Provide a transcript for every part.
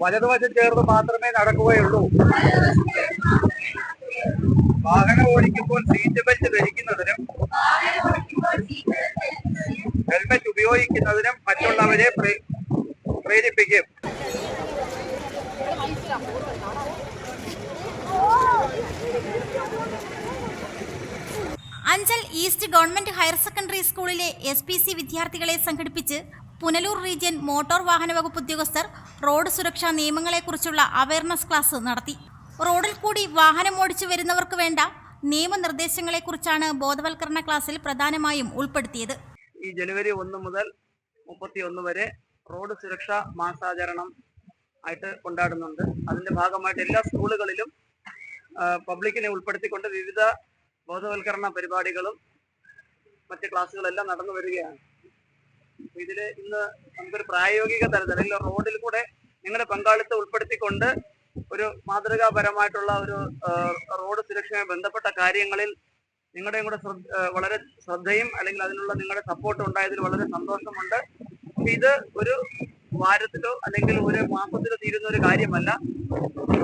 വലതുവശം ചേർന്ന് മാത്രമേ നടക്കുകയുള്ളൂ. വാഹനം ഓടിക്കുമ്പോൾ സീറ്റ് ബെൽറ്റ് ധരിക്കുന്നതിനും ഹെൽമെറ്റ് ഉപയോഗിക്കുന്നതിനും മറ്റുള്ളവരെ പ്രേ- പ്രേരിപ്പിക്കും. Anchal east government higher secondary സ്കൂളിലെ എസ് പി സി വിദ്യാർത്ഥികളെ സംഘടിപ്പിച്ച് പുനലൂർ റീജിയൻ മോട്ടോർ വാഹന വകുപ്പ് ഉദ്യോഗസ്ഥർ റോഡ് സുരക്ഷാ നിയമങ്ങളെക്കുറിച്ചുള്ള അവയർനെസ് ക്ലാസ് നടത്തി. റോഡിൽ കൂടി വാഹനം ഓടിച്ചു വരുന്നവർക്ക് വേണ്ട നിയമനിർദ്ദേശങ്ങളെക്കുറിച്ചാണ് ബോധവൽക്കരണ ക്ലാസ്സിൽ പ്രധാനമായും ഉൾപ്പെടുത്തിയത്. ഈ ജനുവരി ഒന്ന് മുതൽ മുപ്പത്തി ഒന്ന് വരെ റോഡ് സുരക്ഷാ മാസാചരണം ആയിട്ട് കൊണ്ടാടുന്നുണ്ട്. അതിന്റെ ഭാഗമായിട്ട് എല്ലാ സ്കൂളുകളിലും പബ്ലിക്കിനെ ഉൾപ്പെടുത്തിക്കൊണ്ട് വിവിധ ബോധവൽക്കരണ പരിപാടികളും മറ്റ് ക്ലാസ്സുകളെല്ലാം നടന്നു വരികയാണ്. അപ്പൊ ഇതിൽ ഇന്ന് നമുക്കൊരു പ്രായോഗിക തലത്തിൽ അല്ലെങ്കിൽ റോഡിൽ കൂടെ നിങ്ങളുടെ പങ്കാളിത്തം ഉൾപ്പെടുത്തിക്കൊണ്ട് ഒരു മാതൃകാപരമായിട്ടുള്ള ഒരു റോഡ് സുരക്ഷയുമായി ബന്ധപ്പെട്ട കാര്യങ്ങളിൽ നിങ്ങളുടെയും കൂടെ വളരെ ശ്രദ്ധയും അല്ലെങ്കിൽ അതിനുള്ള നിങ്ങളുടെ സപ്പോർട്ടും ഉണ്ടായതിൽ വളരെ സന്തോഷമുണ്ട്. ഇത് ഒരു വാരത്തിലോ അല്ലെങ്കിൽ ഒരു മാസത്തിലോ തീരുന്ന ഒരു കാര്യമല്ല.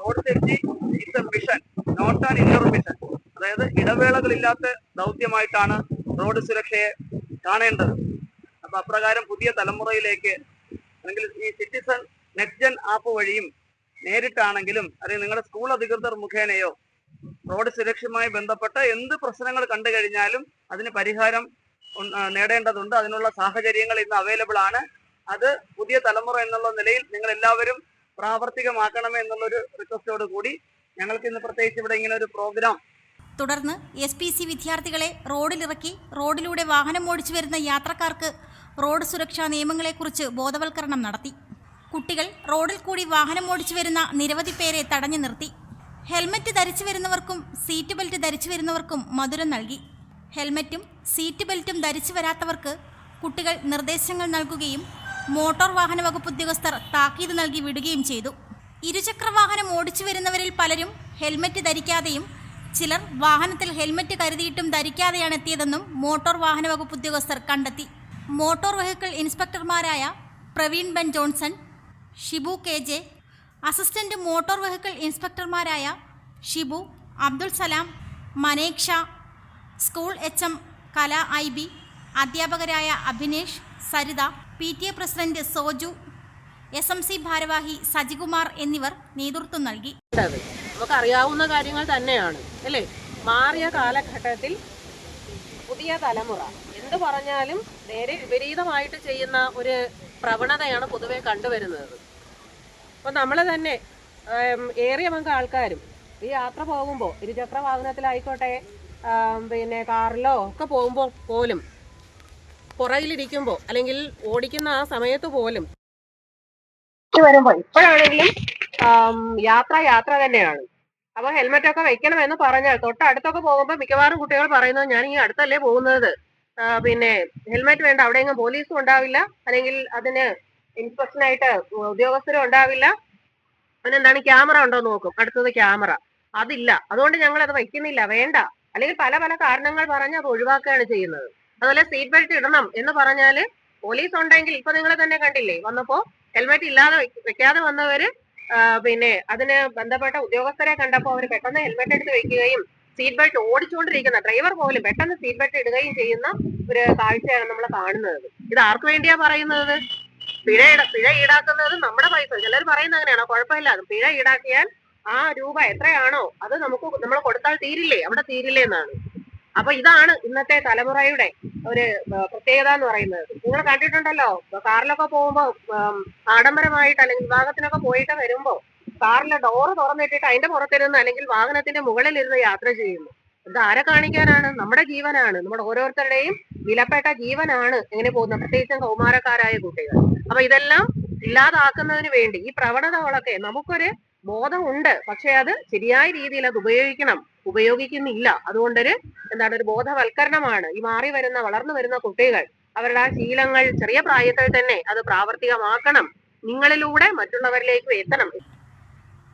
Road safety is a mission not an intermission അതായത് ഇടവേളകളില്ലാത്ത ദൗത്യമായിട്ടാണ് റോഡ് സുരക്ഷയെ കാണേണ്ടത്. അപ്പൊ അപ്രകാരം പുതിയ തലമുറയിലേക്ക് അല്ലെങ്കിൽ ഈ സിറ്റിസൺ നെറ്റ്ജൻ ജെൻ ആപ്പ് വഴിയും നേരിട്ടാണെങ്കിലും അല്ലെങ്കിൽ നിങ്ങളുടെ സ്കൂൾ അധികൃതർ മുഖേനയോ റോഡ് സുരക്ഷയുമായി ബന്ധപ്പെട്ട എന്ത് പ്രശ്നങ്ങൾ കണ്ടു കഴിഞ്ഞാലും അതിന് പരിഹാരം നേടേണ്ടതുണ്ട്. അതിനുള്ള സാഹചര്യങ്ങൾ ഇന്ന് അവൈലബിൾ ആണ്. അത് പുതിയ തലമുറ എന്നുള്ള നിലയിൽ നിങ്ങൾ എല്ലാവരും പ്രാവർത്തികമാക്കണമേ എന്നുള്ളൊരു റിക്വസ്റ്റോട് കൂടി ഞങ്ങൾക്ക് ഇന്ന് പ്രത്യേകിച്ച് ഇവിടെ ഇങ്ങനെ ഒരു പ്രോഗ്രാം തുടർന്ന് എസ് പി സി വിദ്യാർത്ഥികളെ റോഡിലിറക്കി റോഡിലൂടെ വാഹനം ഓടിച്ചു വരുന്ന യാത്രക്കാർക്ക് റോഡ് സുരക്ഷാ നിയമങ്ങളെക്കുറിച്ച് ബോധവൽക്കരണം നടത്തി. കുട്ടികൾ റോഡിൽ കൂടി വാഹനം ഓടിച്ചു വരുന്ന നിരവധി പേരെ തടഞ്ഞു നിർത്തി. ഹെൽമറ്റ് ധരിച്ചു വരുന്നവർക്കും സീറ്റ് ബെൽറ്റ് ധരിച്ചു വരുന്നവർക്കും മധുരം നൽകി. ഹെൽമറ്റും സീറ്റ് ബെൽറ്റും ധരിച്ചു വരാത്തവർക്ക് കുട്ടികൾ നിർദ്ദേശങ്ങൾ നൽകുകയും മോട്ടോർ വാഹന വകുപ്പ് ഉദ്യോഗസ്ഥർ താക്കീത് നൽകി വിടുകയും ചെയ്തു. ഇരുചക്ര വാഹനം ഓടിച്ചു വരുന്നവരിൽ പലരും ഹെൽമറ്റ് ധരിക്കാതെയും ചിലർ വാഹനത്തിൽ ഹെൽമറ്റ് കരുതിയിട്ടും ധരിക്കാതെയാണ് എത്തിയതെന്നും മോട്ടോർ വാഹന വകുപ്പ് ഉദ്യോഗസ്ഥർ കണ്ടെത്തി. Motor vehicle ഇൻസ്പെക്ടർമാരായ Praveen Ben Johnson Shibu K J assistant motor vehicle ഇൻസ്പെക്ടർമാരായ Shibu Abdul Salam Manekshaw school H M Kala I B അധ്യാപകരായ Abhinesh Saritha P T A president Soju S M C ഭാരവാഹി സജികുമാർ എന്നിവർ നേതൃത്വം നൽകി. നമുക്ക് അറിയാവുന്ന കാര്യങ്ങൾ തന്നെയാണ് അല്ലേ? മാറിയ കാലഘട്ടത്തിൽ പുതിയ തലമുറ എന്ത് പറഞ്ഞാലും നേരെ വിപരീതമായിട്ട് ചെയ്യുന്ന ഒരു പ്രവണതയാണ് പൊതുവെ കണ്ടുവരുന്നത്. അപ്പോൾ നമ്മൾ തന്നെ ഏറിയ പങ്ക് ആൾക്കാരും ഈ യാത്ര പോകുമ്പോൾ ഇരുചക്ര വാഹനത്തിലായിക്കോട്ടെ പിന്നെ കാറിലോ ഒക്കെ പോകുമ്പോൾ പോലും പുറകിലിരിക്കുമ്പോൾ അല്ലെങ്കിൽ ഓടിക്കുന്ന ആ സമയത്ത് പോലും വരുമ്പോൾ ഇപ്പോഴാണെങ്കിലും യാത്ര യാത്ര തന്നെയാണ്. അപ്പൊ ഹെൽമെറ്റ് ഒക്കെ വെക്കണമെന്ന് പറഞ്ഞാൽ തൊട്ടടുത്തൊക്കെ പോകുമ്പോൾ മിക്കവാറും കുട്ടികൾ പറയുന്നത് ഞാൻ ഈ അടുത്തല്ലേ പോകുന്നത്. പിന്നെ ഹെൽമെറ്റ് വേണ്ട അവിടെ എങ്ങും പോലീസും ഉണ്ടാവില്ല. അല്ലെങ്കിൽ അതിന് ഇൻസ്പെക്ഷൻ ആയിട്ട് ഉദ്യോഗസ്ഥരും ഉണ്ടാവില്ല. പിന്നെന്താണ് ക്യാമറ ഉണ്ടോ എന്ന് നോക്കും. അടുത്തത് ക്യാമറ. അതില്ല. അതുകൊണ്ട് ഞങ്ങൾ അത് വയ്ക്കുന്നില്ല. വേണ്ട. അല്ലെങ്കിൽ പല പല കാരണങ്ങൾ പറഞ്ഞ് അത് ഒഴിവാക്കുകയാണ് ചെയ്യുന്നത്. അതുപോലെ സീറ്റ് ബെൽറ്റ് ഇടണം എന്ന് പറഞ്ഞാൽ പോലീസ് ഉണ്ടെങ്കിൽ ഇപ്പൊ നിങ്ങൾ തന്നെ കണ്ടില്ലേ വന്നപ്പോ ഹെൽമെറ്റ് ഇല്ലാതെ വെക്കാതെ വന്നവര് പിന്നെ അതിന് ബന്ധപ്പെട്ട ഉദ്യോഗസ്ഥരെ കണ്ടപ്പോൾ അവർ പെട്ടെന്ന് ഹെൽമെറ്റ് എടുത്ത് വെക്കുകയും സീറ്റ് ബെൽറ്റ് ഓടിച്ചുകൊണ്ടിരിക്കുന്ന ഡ്രൈവർ പോലും പെട്ടെന്ന് സീറ്റ് ബെൽറ്റ് ഇടുകയും ചെയ്യുന്ന ഒരു കാഴ്ചയാണ് നമ്മൾ കാണുന്നത്. ഇത് ആർക്ക് വേണ്ടിയാ പറയുന്നത്? പിഴ പിഴ ഈടാക്കുന്നത് നമ്മുടെ പൈസ. ചിലർ പറയുന്നത് അങ്ങനെയാണോ. കുഴപ്പമില്ല. പിഴ ഈടാക്കിയാൽ ആ രൂപ എത്രയാണോ അത് നമുക്ക് നമ്മൾ കൊടുത്താൽ തീരില്ലേ? അവിടെ തീരില്ലേ എന്നാണ്. അപ്പൊ ഇതാണ് ഇന്നത്തെ തലമുറയുടെ ഒരു പ്രത്യേകത എന്ന് പറയുന്നത്. നിങ്ങൾ കണ്ടിട്ടുണ്ടല്ലോ കാറിലൊക്കെ പോകുമ്പോ ആഡംബരമായിട്ട് അല്ലെങ്കിൽ വിഭാഗത്തിനൊക്കെ പോയിട്ട് വരുമ്പോ കാറിലെ ഡോറ് തുറന്നിട്ടിട്ട് അതിന്റെ പുറത്തിരുന്ന് അല്ലെങ്കിൽ വാഹനത്തിന്റെ മുകളിൽ ഇരുന്ന് യാത്ര ചെയ്യുന്നു. ഇത് ആരെ കാണിക്കാനാണ്? നമ്മുടെ ജീവനാണ്. നമ്മുടെ ഓരോരുത്തരുടെയും വിലപ്പെട്ട ജീവനാണ് ഇങ്ങനെ പോകുന്നത്. പ്രത്യേകിച്ചും കൗമാരക്കാരായ കുട്ടികൾ. അപ്പൊ ഇതെല്ലാം ഇല്ലാതാക്കുന്നതിന് വേണ്ടി ഈ പ്രവണതകളൊക്കെ നമുക്കൊരു ബോധമുണ്ട്. പക്ഷെ അത് ശരിയായ രീതിയിൽ അത് ഉപയോഗിക്കണം. ഉപയോഗിക്കുന്നില്ല. അതുകൊണ്ടൊരു എന്താണ് ഒരു ബോധവൽക്കരണമാണ്. ഈ മാറി വരുന്ന വളർന്നു വരുന്ന കുട്ടികൾ അവരുടെ ആ ശീലങ്ങൾ ചെറിയ പ്രായത്തിൽ തന്നെ അത് പ്രാവർത്തികമാക്കണം. നിങ്ങളിലൂടെ മറ്റുള്ളവരിലേക്കും എത്തണം.